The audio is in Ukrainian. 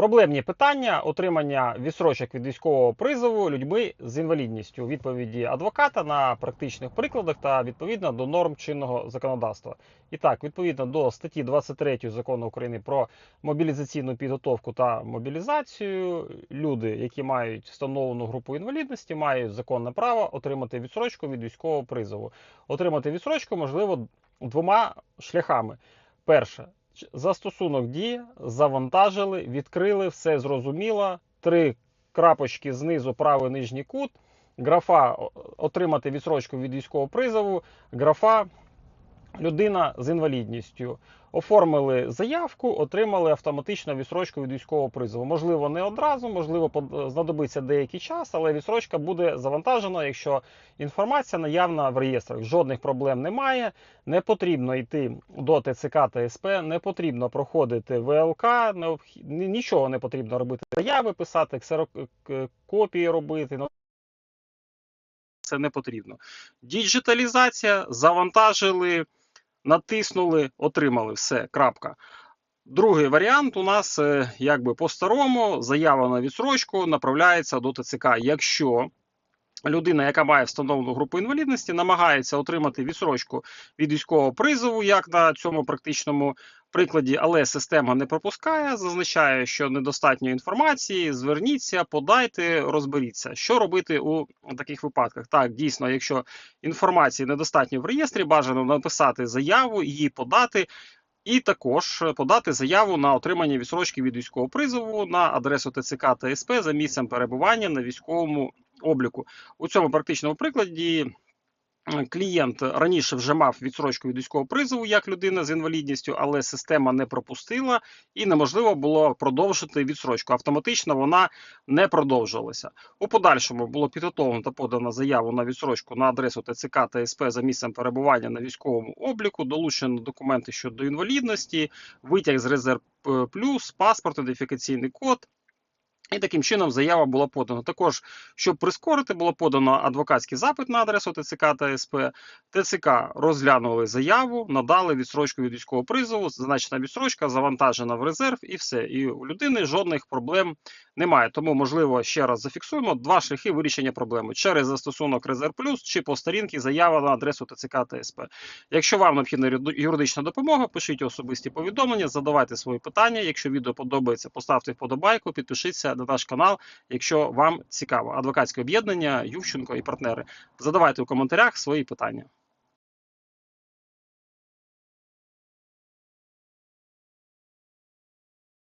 Проблемні питання отримання відсрочок від військового призову людьми з інвалідністю. Відповіді адвоката на практичних прикладах та відповідно до норм чинного законодавства. І так, відповідно до статті 23 закону України про мобілізаційну підготовку та мобілізацію, люди, які мають встановлену групу інвалідності, мають законне право отримати відсрочку від військового призову. Отримати відсрочку можливо двома шляхами. Перше, застосунок дії, завантажили, відкрили, все зрозуміло. Три крапочки знизу, правий нижній кут. Графа отримати відсрочку від військового призову, графа людина з інвалідністю. Оформили заявку, отримали автоматично відсрочку від військового призову. Можливо, не одразу, можливо, знадобиться деякий час, але відсрочка буде завантажена, якщо інформація наявна в реєстрах. Жодних проблем немає. Не потрібно йти до ТЦК та СП, не потрібно проходити ВЛК, нічого не потрібно робити. Заяви писати, ксерок- копії робити. ну, Це не потрібно. Діджиталізація, завантажили, натиснули, отримали. Все, крапка. Другий варіант у нас е, якби по-старому заява на відсрочку направляється до ТЦК. Якщо людина, яка має встановлену групу інвалідності, намагається отримати відсрочку від військового призову, як на цьому практичному прикладі, але система не пропускає, зазначає, що недостатньо інформації. Зверніться, подайте, розберіться, що робити у таких випадках. Так, дійсно, якщо інформації недостатньо в реєстрі, бажано написати заяву, її подати. І також подати заяву на отримання відсрочки від військового призову на адресу ТЦК та СП за місцем перебування на військовому обліку. У цьому практичному прикладі клієнт раніше вже мав відсрочку від військового призову як людина з інвалідністю, але система не пропустила і неможливо було продовжити відсрочку. Автоматично вона не продовжувалася. У подальшому було підготовлено та подано заяву на відсрочку на адресу ТЦК та СП за місцем перебування на військовому обліку, долучено документи щодо інвалідності, витяг з резерв е, плюс, паспорт, ідентифікаційний код. І таким чином заява була подана. Також, щоб прискорити, було подано адвокатський запит на адресу ТЦК та СП. ТЦК розглянули заяву, надали відсрочку від військового призову, зазначена відсрочка завантажена в резерв і все. І у людини жодних проблем немає. Тому, можливо, ще раз зафіксуємо два шляхи вирішення проблеми через застосунок Резерв Плюс чи по сторінці заява на адресу ТЦК та СП. Якщо вам необхідна юридична допомога, пишіть особисті повідомлення, задавайте свої питання. Якщо відео подобається, поставте вподобайку, підпишіться на наш канал, якщо вам цікаво. Адвокатське об'єднання, Ющенко і партнери. Задавайте у коментарях свої питання.